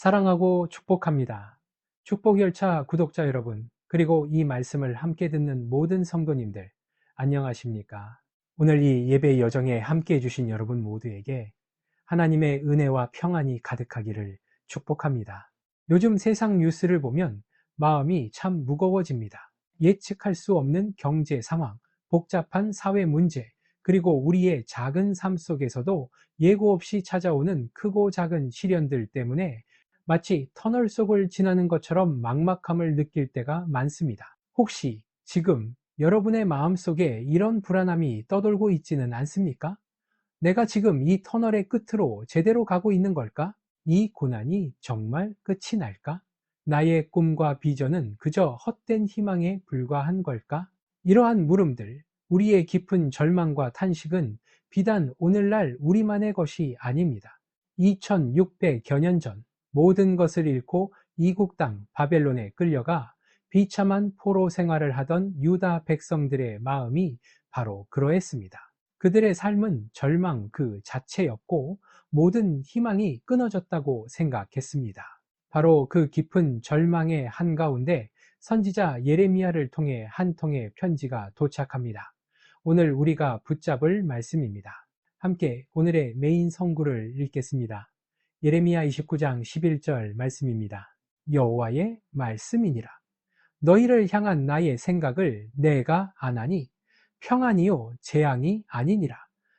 사랑하고 축복합니다. 축복열차 구독자 여러분, 그리고 이 말씀을 함께 듣는 모든 성도님들, 안녕하십니까? 오늘 이 예배 여정에 함께 해주신 여러분 모두에게 하나님의 은혜와 평안이 가득하기를 축복합니다. 요즘 세상 뉴스를 보면 마음이 참 무거워집니다. 예측할 수 없는 경제 상황, 복잡한 사회 문제, 그리고 우리의 작은 삶 속에서도 예고 없이 찾아오는 크고 작은 시련들 때문에 마치 터널 속을 지나는 것처럼 막막함을 느낄 때가 많습니다. 혹시 지금 여러분의 마음속에 이런 불안함이 떠돌고 있지는 않습니까? 내가 지금 이 터널의 끝으로 제대로 가고 있는 걸까? 이 고난이 정말 끝이 날까? 나의 꿈과 비전은 그저 헛된 희망에 불과한 걸까? 이러한 물음들, 우리의 깊은 절망과 탄식은 비단 오늘날 우리만의 것이 아닙니다. 2600여 년 전, 모든 것을 잃고 이국 땅 바벨론에 끌려가 비참한 포로 생활을 하던 유다 백성들의 마음이 바로 그러했습니다. 그들의 삶은 절망 그 자체였고 모든 희망이 끊어졌다고 생각했습니다. 바로 그 깊은 절망의 한가운데 선지자 예레미야를 통해 한 통의 편지가 도착합니다. 오늘 우리가 붙잡을 말씀입니다. 함께 오늘의 메인 성구를 읽겠습니다. 예레미야 29장 11절 말씀입니다. 여호와의 말씀이니라. 너희를 향한 나의 생각을 내가 아나니 평안이요 재앙이 아니니라.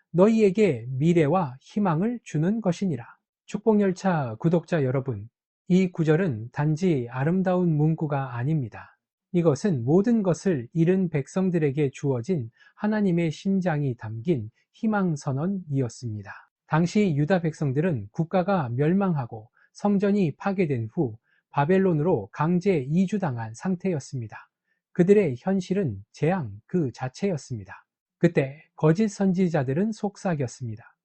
너희에게 미래와 희망을 주는 것이니라. 축복열차 구독자 여러분, 이 구절은 단지 아름다운 문구가 아닙니다. 이것은 모든 것을 잃은 백성들에게 주어진 하나님의 심장이 담긴 희망선언이었습니다. 당시 유다 백성들은 국가가 멸망하고 성전이 파괴된 후 바벨론으로 강제 이주당한 상태였습니다. 그들의 현실은 재앙 그 자체였습니다. 그때 거짓 선지자들은 속삭였습니다.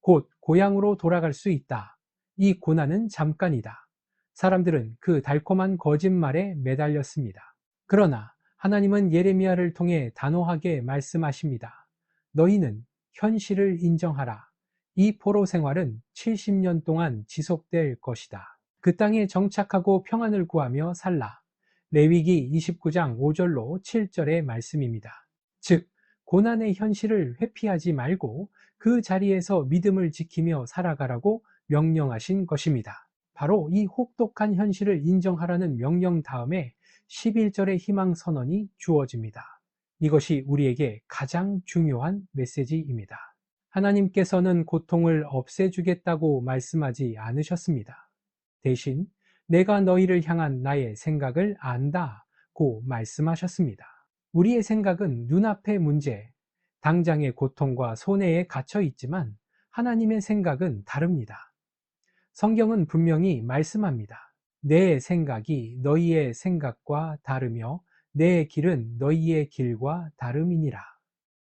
곧 고향으로 돌아갈 수 있다. 이 고난은 잠깐이다. 사람들은 그 달콤한 거짓말에 매달렸습니다. 그러나 하나님은 예레미야를 통해 단호하게 말씀하십니다. 너희는 현실을 인정하라. 이 포로 생활은 70년 동안 지속될 것이다. 그 땅에 정착하고 평안을 구하며 살라. 레위기 29장 5절로 7절의 말씀입니다. 즉, 고난의 현실을 회피하지 말고 그 자리에서 믿음을 지키며 살아가라고 명령하신 것입니다. 바로 이 혹독한 현실을 인정하라는 명령 다음에 11절의 희망 선언이 주어집니다. 이것이 우리에게 가장 중요한 메시지입니다. 하나님께서는 고통을 없애주겠다고 말씀하지 않으셨습니다. 대신 내가 너희를 향한 나의 생각을 안다 고 말씀하셨습니다. 우리의 생각은 눈앞의 문제, 당장의 고통과 손해에 갇혀 있지만 하나님의 생각은 다릅니다. 성경은 분명히 말씀합니다. 내 생각이 너희의 생각과 다르며 내 길은 너희의 길과 다름이니라.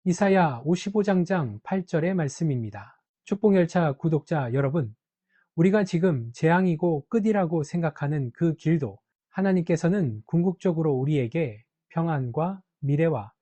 이사야 55장장 8절의 말씀입니다. 축복열차 구독자 여러분, 우리가 지금 재앙이고 끝이라고 생각하는 그 길도 하나님께서는 궁극적으로 우리에게 평안과 미래와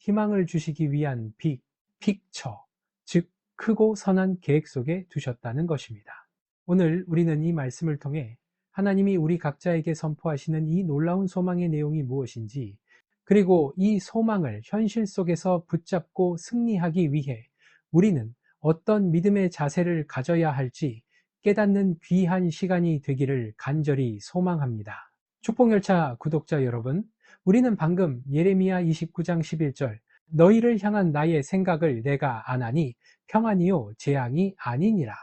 희망을 주시기 위한 빅, 픽처, 즉 크고 선한 계획 속에 두셨다는 것입니다. 오늘 우리는 이 말씀을 통해 하나님이 우리 각자에게 선포하시는 이 놀라운 소망의 내용이 무엇인지 그리고 이 소망을 현실 속에서 붙잡고 승리하기 위해 우리는 어떤 믿음의 자세를 가져야 할지 깨닫는 귀한 시간이 되기를 간절히 소망합니다. 축복열차 구독자 여러분, 우리는 방금 예레미야 29장 11절 너희를 향한 나의 생각을 내가 아나니 평안이요 재앙이 아니니라.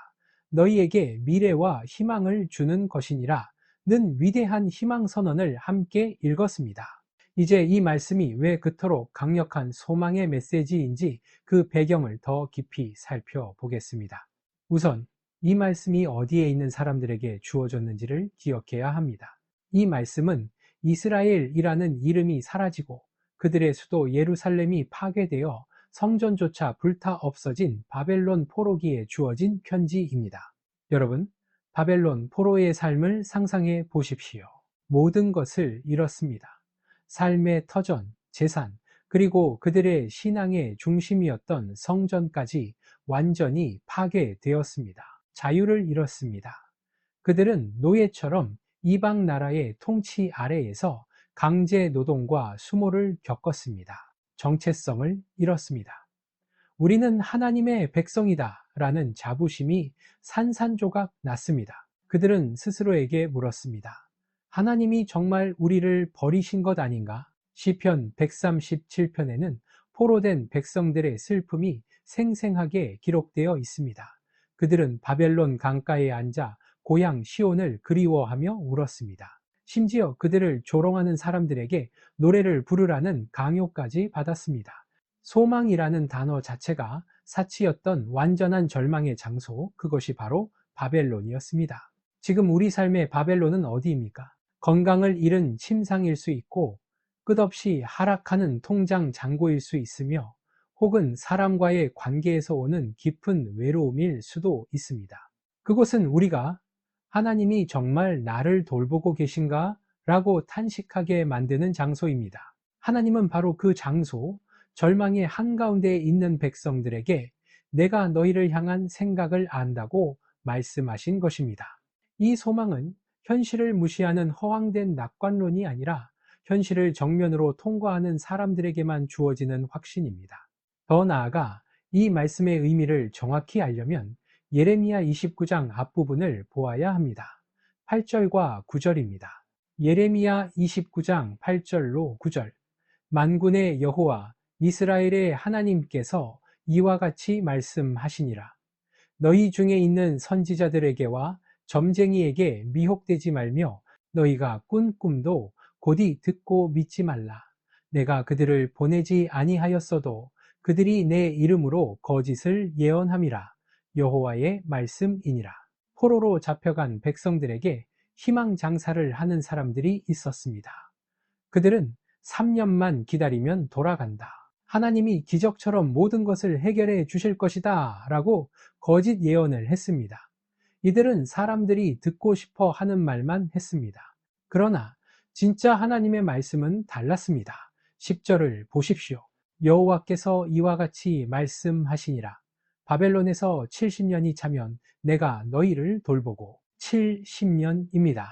너희에게 미래와 희망을 주는 것이니라. 는 위대한 희망 선언을 함께 읽었습니다. 이제 이 말씀이 왜 그토록 강력한 소망의 메시지인지 그 배경을 더 깊이 살펴보겠습니다. 우선 이 말씀이 어디에 있는 사람들에게 주어졌는지를 기억해야 합니다. 이 말씀은 이스라엘이라는 이름이 사라지고 그들의 수도 예루살렘이 파괴되어 성전조차 불타 없어진 바벨론 포로기에 주어진 편지입니다. 여러분, 바벨론 포로의 삶을 상상해 보십시오. 모든 것을 잃었습니다. 삶의 터전, 재산, 그리고 그들의 신앙의 중심이었던 성전까지 완전히 파괴되었습니다. 자유를 잃었습니다. 그들은 노예처럼 이방 나라의 통치 아래에서 강제 노동과 수모를 겪었습니다. 정체성을 잃었습니다. 우리는 하나님의 백성이다 라는 자부심이 산산조각 났습니다. 그들은 스스로에게 물었습니다. 하나님이 정말 우리를 버리신 것 아닌가? 시편 137편에는 포로된 백성들의 슬픔이 생생하게 기록되어 있습니다. 그들은 바벨론 강가에 앉아 고향 시온을 그리워하며 울었습니다. 심지어 그들을 조롱하는 사람들에게 노래를 부르라는 강요까지 받았습니다. 소망이라는 단어 자체가 사치였던 완전한 절망의 장소, 그것이 바로 바벨론이었습니다. 지금 우리 삶의 바벨론은 어디입니까? 건강을 잃은 침상일 수 있고 끝없이 하락하는 통장 잔고일 수 있으며 혹은 사람과의 관계에서 오는 깊은 외로움일 수도 있습니다. 그곳은 우리가 하나님이 정말 나를 돌보고 계신가? 라고 탄식하게 만드는 장소입니다. 하나님은 바로 그 장소, 절망의 한가운데에 있는 백성들에게 내가 너희를 향한 생각을 안다고 말씀하신 것입니다. 이 소망은 현실을 무시하는 허황된 낙관론이 아니라 현실을 정면으로 통과하는 사람들에게만 주어지는 확신입니다. 더 나아가 이 말씀의 의미를 정확히 알려면 예레미야 29장 앞부분을 보아야 합니다. 8절과 9절입니다. 예레미야 29장 8절로 9절 만군의 여호와 이스라엘의 하나님께서 이와 같이 말씀하시니라 너희 중에 있는 선지자들에게와 점쟁이에게 미혹되지 말며 너희가 꾼 꿈도 곧이 듣고 믿지 말라 내가 그들을 보내지 아니하였어도 그들이 내 이름으로 거짓을 예언함이라 여호와의 말씀이니라. 포로로 잡혀간 백성들에게 희망 장사를 하는 사람들이 있었습니다. 그들은 3년만 기다리면 돌아간다. 하나님이 기적처럼 모든 것을 해결해 주실 것이다. 라고 거짓 예언을 했습니다. 이들은 사람들이 듣고 싶어 하는 말만 했습니다. 그러나 진짜 하나님의 말씀은 달랐습니다. 10절을 보십시오. 여호와께서 이와 같이 말씀하시니라. 바벨론에서 70년이 차면 내가 너희를 돌보고 70년입니다.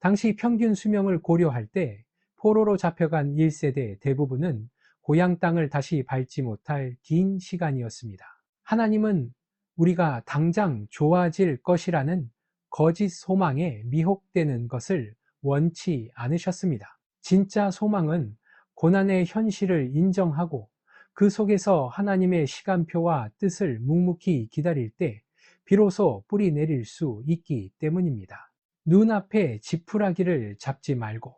당시 평균 수명을 고려할 때 포로로 잡혀간 1세대 대부분은 고향 땅을 다시 밟지 못할 긴 시간이었습니다. 하나님은 우리가 당장 좋아질 것이라는 거짓 소망에 미혹되는 것을 원치 않으셨습니다. 진짜 소망은 고난의 현실을 인정하고 그 속에서 하나님의 시간표와 뜻을 묵묵히 기다릴 때 비로소 뿌리 내릴 수 있기 때문입니다. 눈앞에 지푸라기를 잡지 말고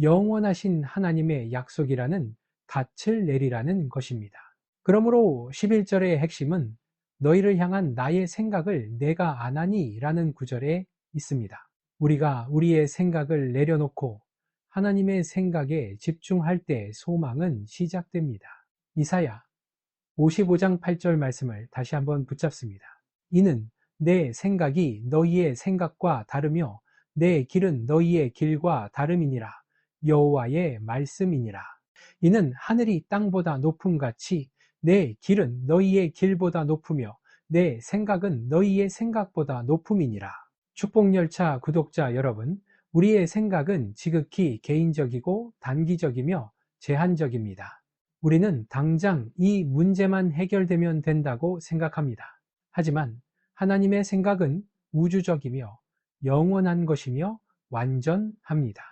영원하신 하나님의 약속이라는 닻을 내리라는 것입니다. 그러므로 11절의 핵심은 너희를 향한 나의 생각을 내가 안 하니 라는 구절에 있습니다. 우리가 우리의 생각을 내려놓고 하나님의 생각에 집중할 때 소망은 시작됩니다. 이사야 55장 8절 말씀을 다시 한번 붙잡습니다. 이는 내 생각이 너희의 생각과 다르며 내 길은 너희의 길과 다름이니라 여호와의 말씀이니라 이는 하늘이 땅보다 높음 같이 내 길은 너희의 길보다 높으며 내 생각은 너희의 생각보다 높음이니라 축복열차 구독자 여러분 우리의 생각은 지극히 개인적이고 단기적이며 제한적입니다. 우리는 당장 이 문제만 해결되면 된다고 생각합니다. 하지만 하나님의 생각은 우주적이며 영원한 것이며 완전합니다.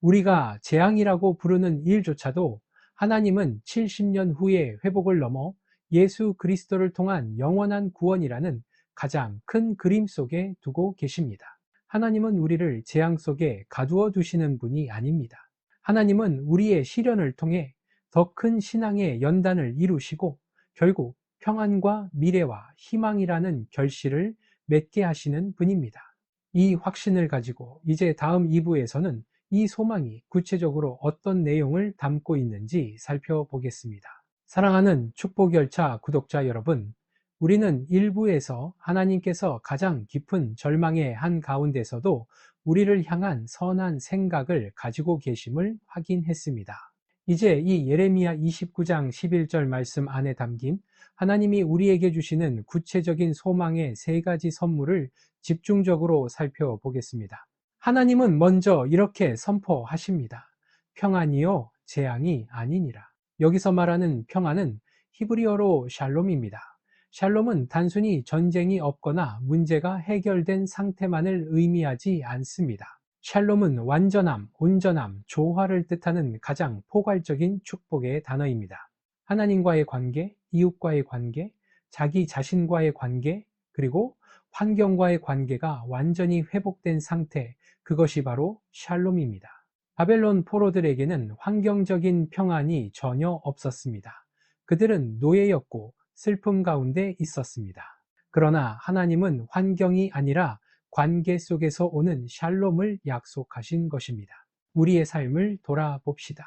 우리가 재앙이라고 부르는 일조차도 하나님은 70년 후에 회복을 넘어 예수 그리스도를 통한 영원한 구원이라는 가장 큰 그림 속에 두고 계십니다. 하나님은 우리를 재앙 속에 가두어 두시는 분이 아닙니다. 하나님은 우리의 시련을 통해 더 큰 신앙의 연단을 이루시고 결국 평안과 미래와 희망이라는 결실을 맺게 하시는 분입니다. 이 확신을 가지고 이제 다음 2부에서는 이 소망이 구체적으로 어떤 내용을 담고 있는지 살펴보겠습니다. 사랑하는 축복 열차 구독자 여러분, 우리는 일부에서 하나님께서 가장 깊은 절망의 한 가운데서도 우리를 향한 선한 생각을 가지고 계심을 확인했습니다. 이제 이 예레미야 29장 11절 말씀 안에 담긴 하나님이 우리에게 주시는 구체적인 소망의 세 가지 선물을 집중적으로 살펴보겠습니다. 하나님은 먼저 이렇게 선포하십니다. 평안이요, 재앙이 아니니라. 여기서 말하는 평안은 히브리어로 샬롬입니다. 샬롬은 단순히 전쟁이 없거나 문제가 해결된 상태만을 의미하지 않습니다. 샬롬은 완전함, 온전함, 조화를 뜻하는 가장 포괄적인 축복의 단어입니다. 하나님과의 관계, 이웃과의 관계, 자기 자신과의 관계, 그리고 환경과의 관계가 완전히 회복된 상태, 그것이 바로 샬롬입니다. 바벨론 포로들에게는 환경적인 평안이 전혀 없었습니다. 그들은 노예였고 슬픔 가운데 있었습니다. 그러나 하나님은 환경이 아니라 관계 속에서 오는 샬롬을 약속하신 것입니다. 우리의 삶을 돌아봅시다.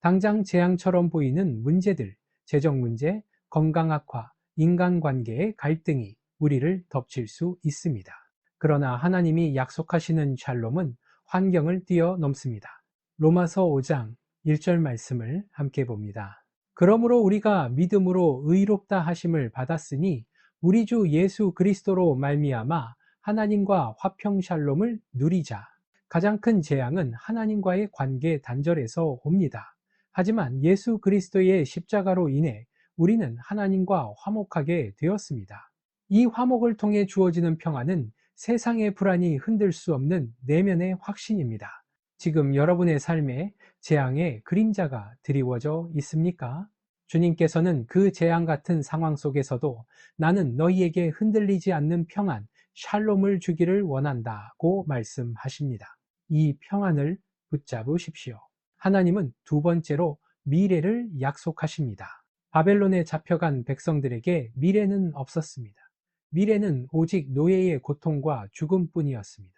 당장 재앙처럼 보이는 문제들, 재정 문제, 건강 악화, 인간관계의 갈등이 우리를 덮칠 수 있습니다. 그러나 하나님이 약속하시는 샬롬은 환경을 뛰어넘습니다. 로마서 5장 1절 말씀을 함께 봅니다. 그러므로 우리가 믿음으로 의롭다 하심을 받았으니 우리 주 예수 그리스도로 말미암아 하나님과 화평 샬롬을 누리자. 가장 큰 재앙은 하나님과의 관계 단절에서 옵니다. 하지만 예수 그리스도의 십자가로 인해 우리는 하나님과 화목하게 되었습니다. 이 화목을 통해 주어지는 평안은 세상의 불안이 흔들 수 없는 내면의 확신입니다. 지금 여러분의 삶에 재앙의 그림자가 드리워져 있습니까? 주님께서는 그 재앙 같은 상황 속에서도 나는 너희에게 흔들리지 않는 평안, 샬롬을 주기를 원한다고 말씀하십니다. 이 평안을 붙잡으십시오. 하나님은 두 번째로 미래를 약속하십니다. 바벨론에 잡혀간 백성들에게 미래는 없었습니다. 미래는 오직 노예의 고통과 죽음뿐이었습니다.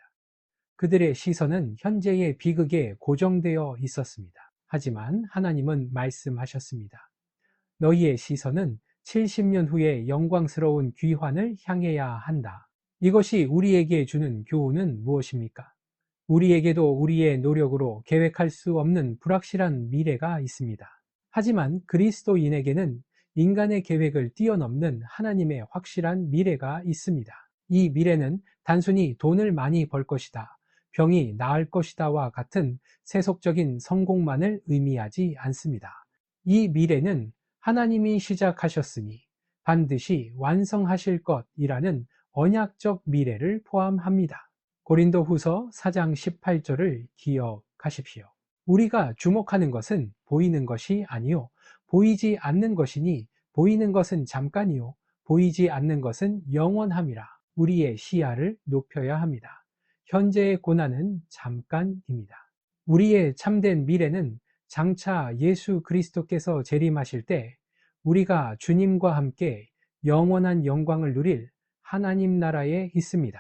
그들의 시선은 현재의 비극에 고정되어 있었습니다. 하지만 하나님은 말씀하셨습니다. 너희의 시선은 70년 후에 영광스러운 귀환을 향해야 한다. 이것이 우리에게 주는 교훈은 무엇입니까? 우리에게도 우리의 노력으로 계획할 수 없는 불확실한 미래가 있습니다. 하지만 그리스도인에게는 인간의 계획을 뛰어넘는 하나님의 확실한 미래가 있습니다. 이 미래는 단순히 돈을 많이 벌 것이다, 병이 나을 것이다와 같은 세속적인 성공만을 의미하지 않습니다. 이 미래는 하나님이 시작하셨으니 반드시 완성하실 것이라는 언약적 미래를 포함합니다. 고린도 후서 4장 18절을 기억하십시오. 우리가 주목하는 것은 보이는 것이 아니요. 보이지 않는 것이니 보이는 것은 잠깐이요. 보이지 않는 것은 영원함이라. 우리의 시야를 높여야 합니다. 현재의 고난은 잠깐입니다. 우리의 참된 미래는 장차 예수 그리스도께서 재림하실 때 우리가 주님과 함께 영원한 영광을 누릴 하나님 나라에 있습니다.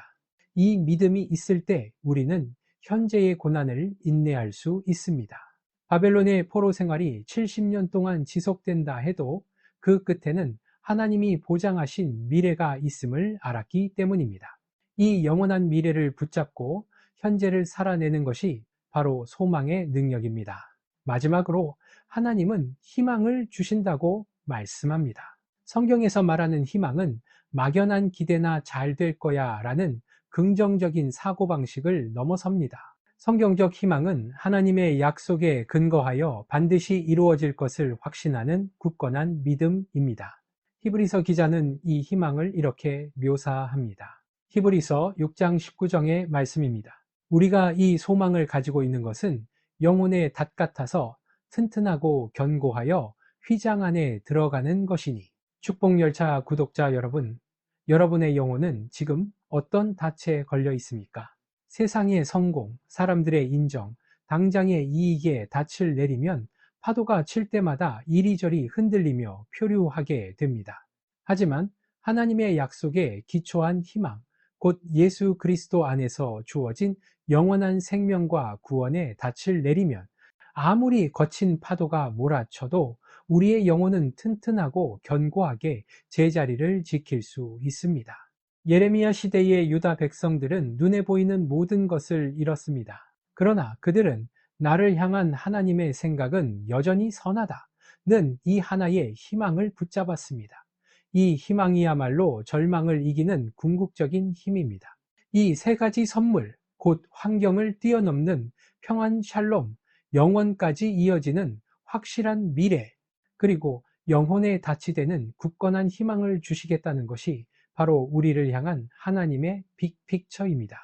이 믿음이 있을 때 우리는 현재의 고난을 인내할 수 있습니다. 바벨론의 포로 생활이 70년 동안 지속된다 해도 그 끝에는 하나님이 보장하신 미래가 있음을 알았기 때문입니다. 이 영원한 미래를 붙잡고 현재를 살아내는 것이 바로 소망의 능력입니다. 마지막으로 하나님은 희망을 주신다고 말씀합니다. 성경에서 말하는 희망은 막연한 기대나 잘 될 거야 라는 긍정적인 사고방식을 넘어섭니다. 성경적 희망은 하나님의 약속에 근거하여 반드시 이루어질 것을 확신하는 굳건한 믿음입니다. 히브리서 기자는 이 희망을 이렇게 묘사합니다. 히브리서 6장 19정의 말씀입니다. 우리가 이 소망을 가지고 있는 것은 영혼의 닷 같아서 튼튼하고 견고하여 휘장 안에 들어가는 것이니 축복열차 구독자 여러분, 여러분의 영혼은 지금 어떤 닻에 걸려 있습니까? 세상의 성공, 사람들의 인정, 당장의 이익에 닻을 내리면 파도가 칠 때마다 이리저리 흔들리며 표류하게 됩니다. 하지만 하나님의 약속에 기초한 희망, 곧 예수 그리스도 안에서 주어진 영원한 생명과 구원의 닻을 내리면 아무리 거친 파도가 몰아쳐도 우리의 영혼은 튼튼하고 견고하게 제자리를 지킬 수 있습니다. 예레미야 시대의 유다 백성들은 눈에 보이는 모든 것을 잃었습니다. 그러나 그들은 나를 향한 하나님의 생각은 여전히 선하다. 는 이 하나의 희망을 붙잡았습니다. 이 희망이야말로 절망을 이기는 궁극적인 힘입니다. 이 세 가지 선물, 곧 환경을 뛰어넘는 평안 샬롬, 영원까지 이어지는 확실한 미래, 그리고 영혼에 다치되는 굳건한 희망을 주시겠다는 것이 바로 우리를 향한 하나님의 빅픽처입니다.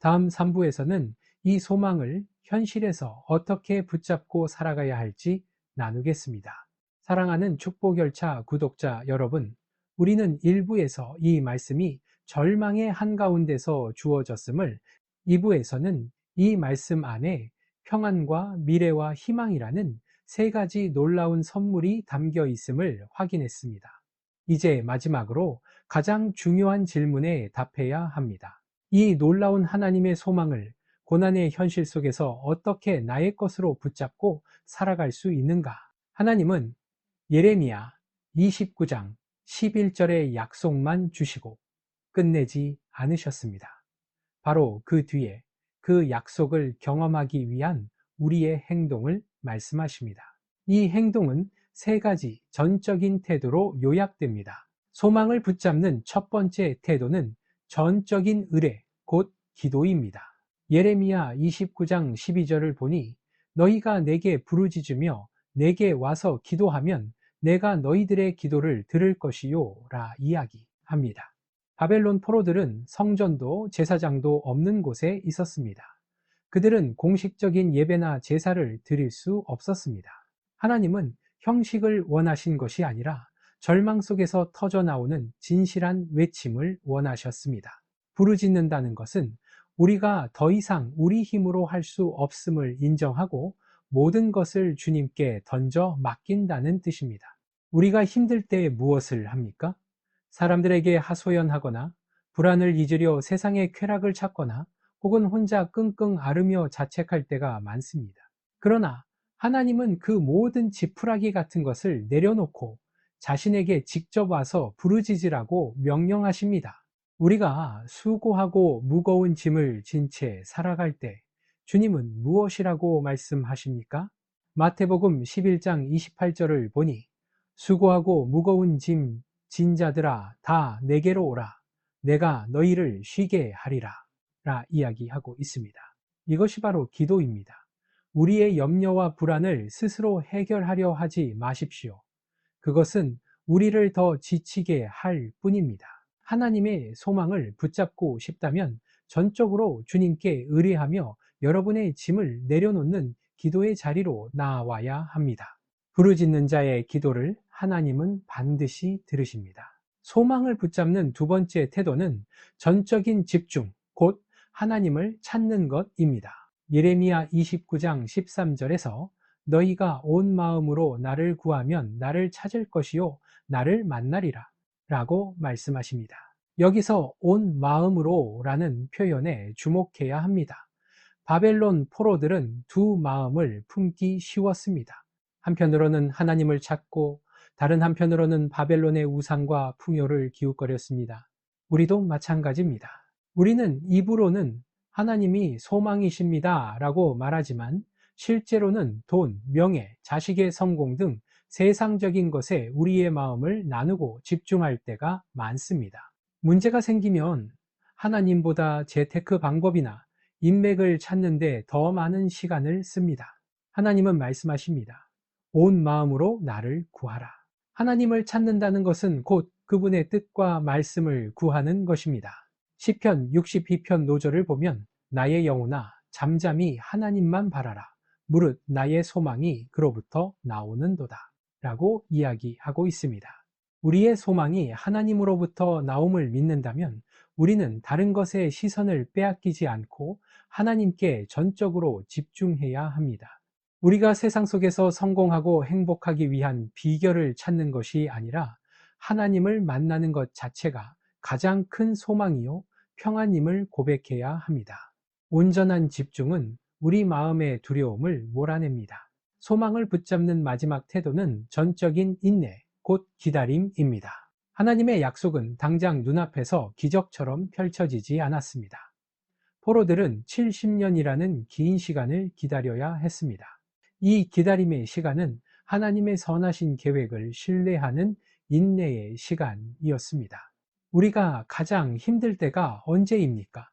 다음 3부에서는 이 소망을 현실에서 어떻게 붙잡고 살아가야 할지 나누겠습니다. 사랑하는 축복열차 구독자 여러분, 우리는 일부에서 이 말씀이 절망의 한가운데서 주어졌음을 2부에서는 이 말씀 안에 평안과 미래와 희망이라는 세 가지 놀라운 선물이 담겨 있음을 확인했습니다. 이제 마지막으로 가장 중요한 질문에 답해야 합니다. 이 놀라운 하나님의 소망을 고난의 현실 속에서 어떻게 나의 것으로 붙잡고 살아갈 수 있는가? 하나님은 예레미야 29장 11절의 약속만 주시고 끝내지 않으셨습니다. 바로 그 뒤에 그 약속을 경험하기 위한 우리의 행동을 말씀하십니다. 이 행동은 세 가지 전적인 태도로 요약됩니다. 소망을 붙잡는 첫 번째 태도는 전적인 의뢰, 곧 기도입니다. 예레미야 29장 12절을 보니 너희가 내게 부르짖으며 내게 와서 기도하면 내가 너희들의 기도를 들을 것이요 라 이야기합니다. 바벨론 포로들은 성전도 제사장도 없는 곳에 있었습니다. 그들은 공식적인 예배나 제사를 드릴 수 없었습니다. 하나님은 형식을 원하신 것이 아니라 절망 속에서 터져 나오는 진실한 외침을 원하셨습니다. 부르짖는다는 것은 우리가 더 이상 우리 힘으로 할 수 없음을 인정하고 모든 것을 주님께 던져 맡긴다는 뜻입니다. 우리가 힘들 때 무엇을 합니까? 사람들에게 하소연하거나 불안을 잊으려 세상의 쾌락을 찾거나 혹은 혼자 끙끙 앓으며 자책할 때가 많습니다. 그러나 하나님은 그 모든 지푸라기 같은 것을 내려놓고 자신에게 직접 와서 부르짖으라고 명령하십니다. 우리가 수고하고 무거운 짐을 진 채 살아갈 때 주님은 무엇이라고 말씀하십니까? 마태복음 11장 28절을 보니 수고하고 무거운 짐 진 자들아 다 내게로 오라 내가 너희를 쉬게 하리라 라 이야기하고 있습니다. 이것이 바로 기도입니다. 우리의 염려와 불안을 스스로 해결하려 하지 마십시오. 그것은 우리를 더 지치게 할 뿐입니다. 하나님의 소망을 붙잡고 싶다면 전적으로 주님께 의뢰하며 여러분의 짐을 내려놓는 기도의 자리로 나와야 합니다. 부르짖는 자의 기도를 하나님은 반드시 들으십니다. 소망을 붙잡는 두 번째 태도는 전적인 집중, 곧 하나님을 찾는 것입니다. 예레미야 29장 13절에서 너희가 온 마음으로 나를 구하면 나를 찾을 것이요 나를 만나리라 라고 말씀하십니다. 여기서 온 마음으로 라는 표현에 주목해야 합니다. 바벨론 포로들은 두 마음을 품기 쉬웠습니다. 한편으로는 하나님을 찾고 다른 한편으로는 바벨론의 우상과 풍요를 기웃거렸습니다. 우리도 마찬가지입니다. 우리는 입으로는 하나님이 소망이십니다 라고 말하지만 실제로는 돈, 명예, 자식의 성공 등 세상적인 것에 우리의 마음을 나누고 집중할 때가 많습니다. 문제가 생기면 하나님보다 재테크 방법이나 인맥을 찾는데 더 많은 시간을 씁니다. 하나님은 말씀하십니다. 온 마음으로 나를 구하라. 하나님을 찾는다는 것은 곧 그분의 뜻과 말씀을 구하는 것입니다. 시편 62편 노절을 보면 나의 영혼아 잠잠히 하나님만 바라라. 무릇 나의 소망이 그로부터 나오는도다. 라고 이야기하고 있습니다. 우리의 소망이 하나님으로부터 나옴을 믿는다면 우리는 다른 것에 시선을 빼앗기지 않고 하나님께 전적으로 집중해야 합니다. 우리가 세상 속에서 성공하고 행복하기 위한 비결을 찾는 것이 아니라 하나님을 만나는 것 자체가 가장 큰 소망이요 평안임을 고백해야 합니다. 온전한 집중은 우리 마음의 두려움을 몰아냅니다. 소망을 붙잡는 마지막 태도는 전적인 인내, 곧 기다림입니다. 하나님의 약속은 당장 눈앞에서 기적처럼 펼쳐지지 않았습니다. 포로들은 70년이라는 긴 시간을 기다려야 했습니다. 이 기다림의 시간은 하나님의 선하신 계획을 신뢰하는 인내의 시간이었습니다. 우리가 가장 힘들 때가 언제입니까?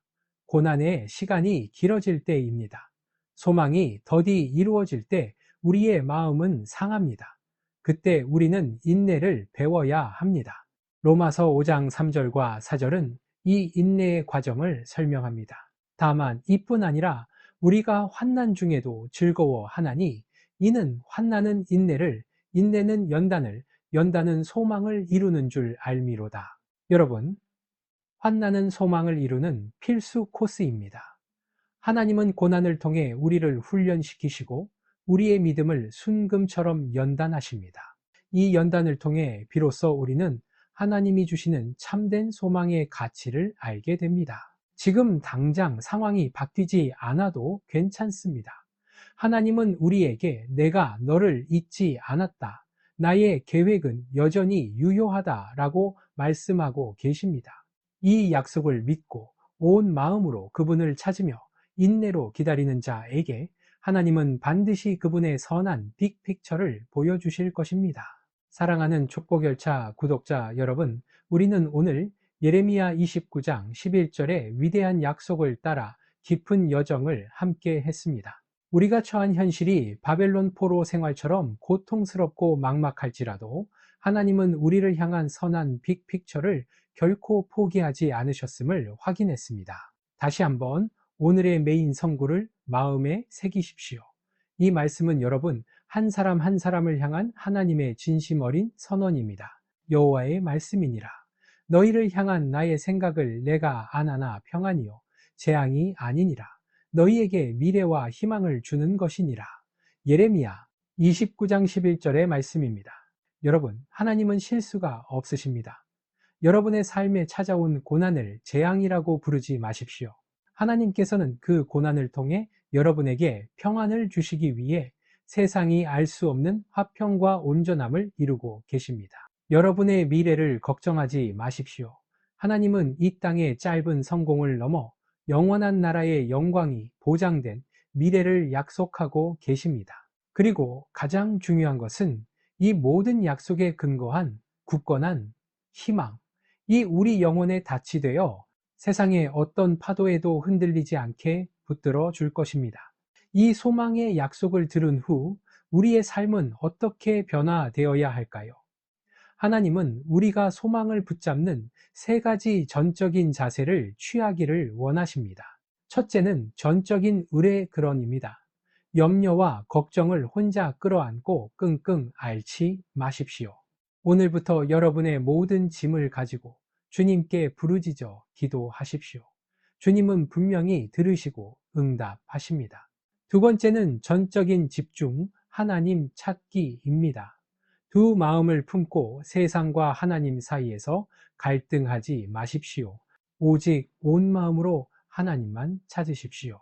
고난의 시간이 길어질 때입니다. 소망이 더디 이루어질 때 우리의 마음은 상합니다. 그때 우리는 인내를 배워야 합니다. 로마서 5장 3절과 4절은 이 인내의 과정을 설명합니다. 다만 이뿐 아니라 우리가 환난 중에도 즐거워하나니 이는 환난은 인내를 인내는 연단을 연단은 소망을 이루는 줄 알미로다. 여러분, 환난은 소망을 이루는 필수 코스입니다. 하나님은 고난을 통해 우리를 훈련시키시고 우리의 믿음을 순금처럼 연단하십니다. 이 연단을 통해 비로소 우리는 하나님이 주시는 참된 소망의 가치를 알게 됩니다. 지금 당장 상황이 바뀌지 않아도 괜찮습니다. 하나님은 우리에게 내가 너를 잊지 않았다. 나의 계획은 여전히 유효하다 라고 말씀하고 계십니다. 이 약속을 믿고 온 마음으로 그분을 찾으며 인내로 기다리는 자에게 하나님은 반드시 그분의 선한 빅픽처를 보여주실 것입니다. 사랑하는 축복열차 구독자 여러분, 우리는 오늘 예레미야 29장 11절의 위대한 약속을 따라 깊은 여정을 함께 했습니다. 우리가 처한 현실이 바벨론 포로 생활처럼 고통스럽고 막막할지라도 하나님은 우리를 향한 선한 빅픽처를 결코 포기하지 않으셨음을 확인했습니다. 다시 한번 오늘의 메인 성구를 마음에 새기십시오. 이 말씀은 여러분 한 사람 한 사람을 향한 하나님의 진심 어린 선언입니다. 여호와의 말씀이니라. 너희를 향한 나의 생각을 내가 안하나 평안이요 재앙이 아니니라. 너희에게 미래와 희망을 주는 것이니라. 예레미야 29장 11절의 말씀입니다. 여러분, 하나님은 실수가 없으십니다. 여러분의 삶에 찾아온 고난을 재앙이라고 부르지 마십시오. 하나님께서는 그 고난을 통해 여러분에게 평안을 주시기 위해 세상이 알 수 없는 화평과 온전함을 이루고 계십니다. 여러분의 미래를 걱정하지 마십시오. 하나님은 이 땅의 짧은 성공을 넘어 영원한 나라의 영광이 보장된 미래를 약속하고 계십니다. 그리고 가장 중요한 것은 이 모든 약속에 근거한 굳건한 희망, 이 우리 영혼에 닻이 되어 세상의 어떤 파도에도 흔들리지 않게 붙들어 줄 것입니다. 이 소망의 약속을 들은 후 우리의 삶은 어떻게 변화되어야 할까요? 하나님은 우리가 소망을 붙잡는 세 가지 전적인 자세를 취하기를 원하십니다. 첫째는 전적인 의뢰 근원입니다. 염려와 걱정을 혼자 끌어안고 끙끙 앓지 마십시오. 오늘부터 여러분의 모든 짐을 가지고 주님께 부르짖어 기도하십시오. 주님은 분명히 들으시고 응답하십니다. 두 번째는 전적인 집중, 하나님 찾기입니다. 두 마음을 품고 세상과 하나님 사이에서 갈등하지 마십시오. 오직 온 마음으로 하나님만 찾으십시오.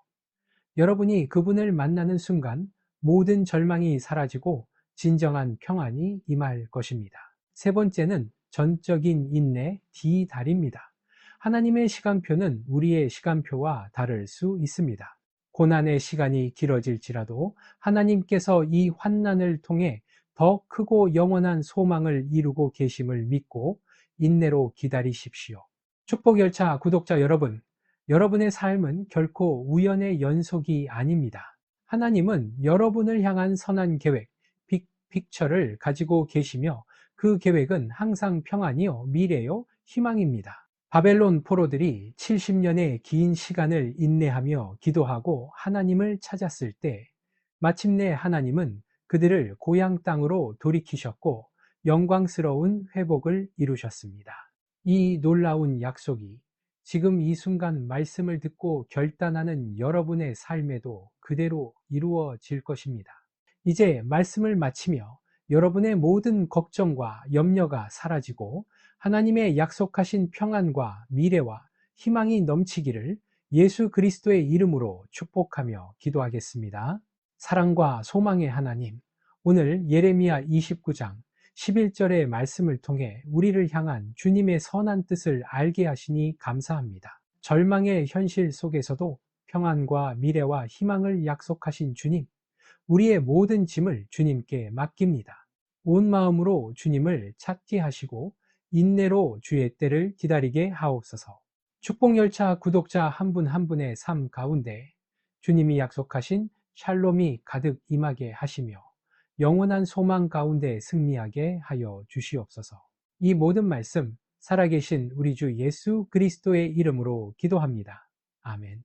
여러분이 그분을 만나는 순간 모든 절망이 사라지고 진정한 평안이 임할 것입니다. 세 번째는 전적인 인내 D달입니다. 하나님의 시간표는 우리의 시간표와 다를 수 있습니다. 고난의 시간이 길어질지라도 하나님께서 이 환난을 통해 더 크고 영원한 소망을 이루고 계심을 믿고 인내로 기다리십시오. 축복 열차 구독자 여러분, 여러분의 삶은 결코 우연의 연속이 아닙니다. 하나님은 여러분을 향한 선한 계획, 빅 픽처를 가지고 계시며 그 계획은 항상 평안이요, 미래요, 희망입니다. 바벨론 포로들이 70년의 긴 시간을 인내하며 기도하고 하나님을 찾았을 때 마침내 하나님은 그들을 고향 땅으로 돌이키셨고 영광스러운 회복을 이루셨습니다. 이 놀라운 약속이 지금 이 순간 말씀을 듣고 결단하는 여러분의 삶에도 그대로 이루어질 것입니다. 이제 말씀을 마치며 여러분의 모든 걱정과 염려가 사라지고 하나님의 약속하신 평안과 미래와 희망이 넘치기를 예수 그리스도의 이름으로 축복하며 기도하겠습니다. 사랑과 소망의 하나님, 오늘 예레미야 29장 11절의 말씀을 통해 우리를 향한 주님의 선한 뜻을 알게 하시니 감사합니다. 절망의 현실 속에서도 평안과 미래와 희망을 약속하신 주님, 우리의 모든 짐을 주님께 맡깁니다. 온 마음으로 주님을 찾게 하시고 인내로 주의 때를 기다리게 하옵소서. 축복열차 구독자 한 분 한 분의 삶 가운데 주님이 약속하신 샬롬이 가득 임하게 하시며 영원한 소망 가운데 승리하게 하여 주시옵소서. 이 모든 말씀 살아계신 우리 주 예수 그리스도의 이름으로 기도합니다. 아멘.